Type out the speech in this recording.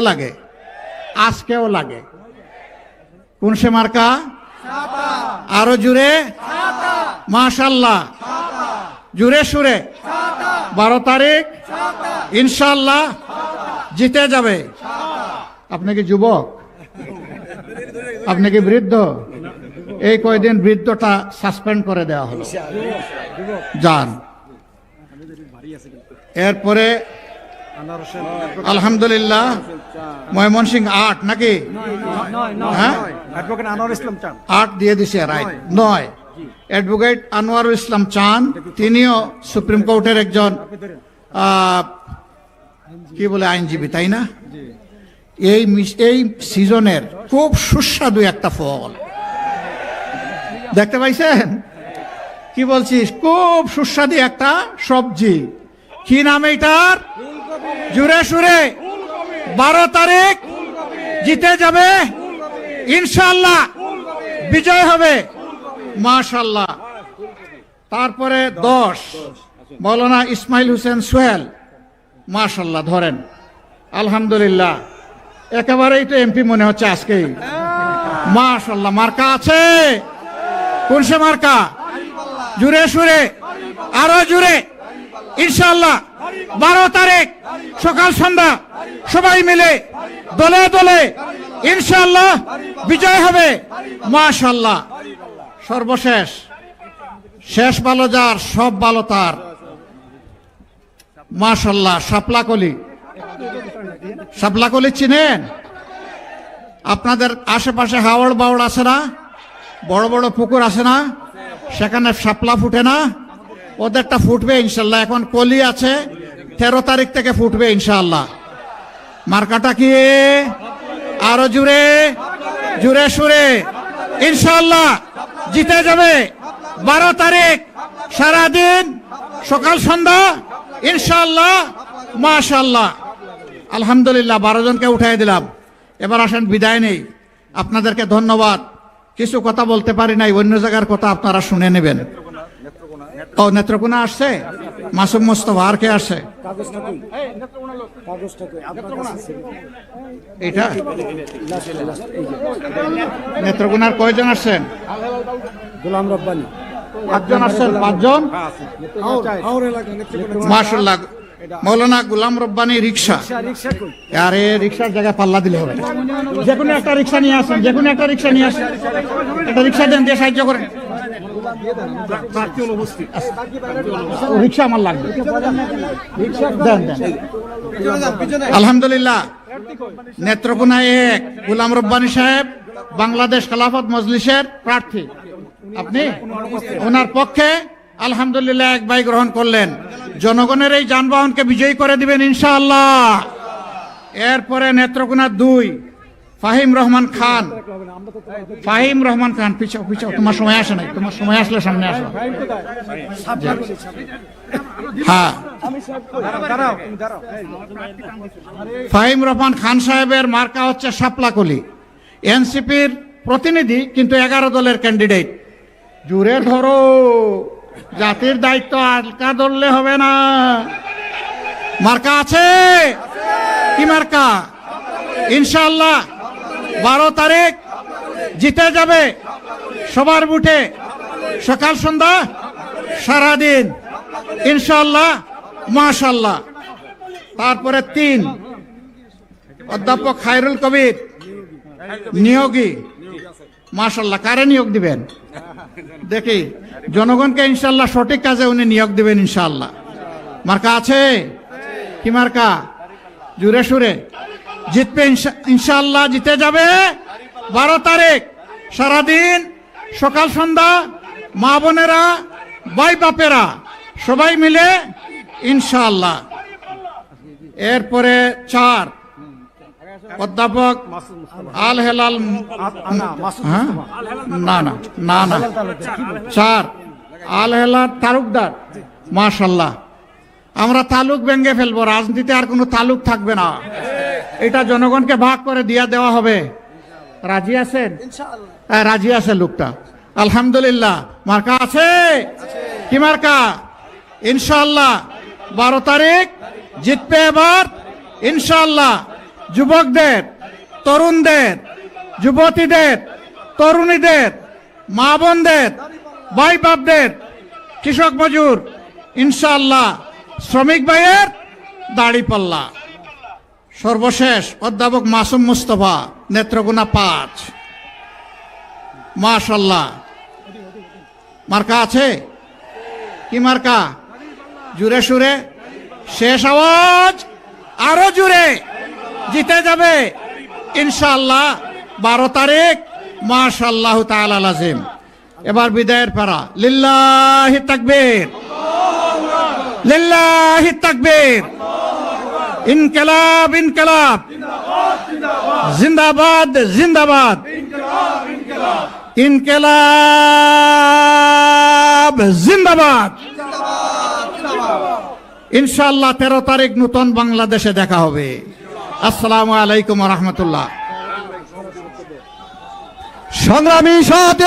লাগে। আজকেও লাগে। কোন সে মার্কা? আরও জুড়ে? মাশাল্লাহ। জুড়ে সুরে? বারো তারিখ? ইনশাল্লাহ। জিতে যাবে। আপনি কি যুবক? আপনি কি বৃদ্ধ? এই কয়দিন বৃদ্ধটা সাসপেন্ড করে দেওয়া হলো। যান। এরপরে আলহামদুলিল্লাহ। ময়মনসিং আট নাকি? হ্যাঁ? অ্যাডভোকেট আনোয়ার ইসলাম চান। আট দিয়ে দিছে রাইট নয়। অ্যাডভোকেট আনোয়ারুল ইসলাম চান। তিনিও সুপ্রিম কোর্টের একজন আহ, কি বলে আইনজীবী তাই না? এই এই সিজনের খুব সুস্বাদু একটা ফল। দেখতে পাইছেন? কি বলছিস? খুব সুস্বাদু একটা সবজি। কি নাম এইটার? জুড়ে সুরে। বারো তারিখ জিতে যাবে। ইনশাল্লাহ বিজয় হবে। মাশাল্লাহ তারপরে দশ। মৌলানা ইসমাইল হোসেন সোহেল। মাশাল্লাহ ধরেন। আলহামদুলিল্লাহ। একেবারেই তো এমপি মনে হচ্ছে আজকেই। মাশাল্লাহ মার্কা আছে? কোন সে মার্কা? জুড়ে সুরে। আরও জুড়ে। ইনশাল্লাহ বারো তারিখ সকাল সন্ধ্যা সবাই মিলে দলে দলে ইনশাল্লাহ বিজয় হবে। মাশাল্লাহ সর্বশেষ। শেষ ভালো যার, সব ভালো তার। মাশাল্লাহ শাপলাকলি। শাপলাকলি চিনেন? আপনাদের আশেপাশে হাওড় বাওড় আছে না? বড় বড় পুকুর আছে না? সেখানে সাপলা ফুটে না? ওদেরটা ফুটবে ইনশাল্লাহ। এখন কলি আছে, তেরো তারিখ থেকে ফুটবে ইনশাল্লাহ। মার্কাটা কি? আরও জুড়ে জুড়ে সুরে। ইনশাল্লাহ, জিতে যাবে। বারো তারিখ, সারাদিন, সকাল, সন্ধ্যা, ইনশাল্লাহ, মাশাল্লাহ। আলহামদুলিল্লাহ, বারো জনকে উঠাই দিলাম। এবার আসেন, বিদায় নেই। আপনাদেরকে ধন্যবাদ। কিছু কথা বলতে পারি নাই, অন্য জায়গার কথা আপনারা শুনে নেবেন। ও নেত্রকোনা আসছে? মাসুম মোস্তফা আর কে আসছে। এটা? নেত্রকোনার কয়জন আসছেন? গোলাম রব্বানি। পাঁচজন আসছেন? পাঁচজন? মার্শাল্লাহ মৌলানা গুলাম রব্বানি রিক্সা আরে রিক্সার জায়গায় পাল্লা দিলে হবে। যে কোনো একটা রিক্সা নিয়ে আসেন যে কোনো একটা রিক্সা নিয়ে আসেন। একটা রিক্সা দেন দিয়ে সাহায্য করেন। রিক্সা আমার লাগবে আলহামদুলিল্লাহ। নেত্রকোনা এক গুলাম রব্বানি সাহেব, বাংলাদেশ খেলাফত মজলিসের প্রার্থী। আপনি? ওনার পক্ষে আলহামদুলিল্লাহ এক ভাই গ্রহণ করলেন। জনগণের এই যানবাহনকে বিজয়ী করে দিবেন ইনশাআল্লাহ। এরপরে নেত্রকোনা দুই ফাহিম রহমান খান। ফাহিম রহমান খান, পিছাও পিছাও, তোমার সময় আসে নাই, তোমার সময় আসলে সামনে আসো। হ্যাঁ। ফাহিম রহমান খান সাহেবের মার্কা হচ্ছে শাপলাকলি। এনসিপির প্রতিনিধি, কিন্তু এগারো দলের ক্যান্ডিডেট। জুড়ে ধরো, জাতির দায়িত্ব আলকা ধরলে হবে না। মার্কা আছে? কি মার্কা? ইনশাল্লাহ বারো তারিখ জিতে যাবে সবার বুটে। সকাল সন্ধ্যা, সারাদিন। ইনশাল্লাহ মাশাল্লাহ তারপরে তিন, অধ্যাপক খায়রুল কবির, নিয়োগী। মাশাল্লাহ কারে নিয়োগ দিবেন? দেখি, জনগণকে ইনশাল্লাহ সঠিক কাজে উনি নিয়োগ দিবেন ইনশাল্লাহ মার্কা আছে? কি মার্কা? জুড়ে সুরে। জিতবে ইনশাল্লাহ জিতে যাবে। বারো তারিখ, সারাদিন, সকাল, সন্ধ্যা, মা বোনেরা বাই বাপেরা, সবাই মিলে ইনশাল্লাহ এরপরে চার, অধ্যাপক আল হেলাল হ্যাঁ? না না না না। চার, আল হেলাল তালুকদার। মাশাল্লাহ আমরা তালুক ভেঙে ফেলব, রাজনীতিতে আর কোনো তালুক থাকবে না। এটা জনগণকে ভাগ করে দিয়া দেওয়া হবে। রাজি আছেন? হ্যাঁ রাজি আছে লোকটা। আলহামদুলিল্লাহ। মার্কা আছে? কি মার্কা? ইনশাল্লাহ বারো তারিখ জিতবে এবার। ইনশাল্লাহ যুবকদের তরুণদের যুবতীদের তরুণীদের মা বোনদের ভাই বাপদের কৃষক মজুর ইনশাল্লাহ শ্রমিক ভাইয়ের দাড়ি পাল্লা। সর্বশেষ অধ্যাপক মাসুম মুস্তফা, নেত্রকোনা পাঁচ। মাশাল্লাহ। মার্কা আছে? কি মার্কা? জুড়ে সুরে। শেষ আওয়াজ। আরও জুড়ে। জিতে যাবে। ইনশাআল্লাহ বারো তারিখ। মাশাল্লাহ লাজিম এবার বিদায়ের পারা লিল্লাহি তাকবীর। লিল্লাহি তাকবীর। ইনকলাব ইনকলাব। জিন্দাবাদ জিন্দাবাদ। ইনকলাব, জিন্দাবাদ। ইনশাআল্লাহ তেরো তারিখ নতুন বাংলাদেশে দেখা হবে। আসসালামু আলাইকুম রহমতুল্লাহ। সংগ্রামী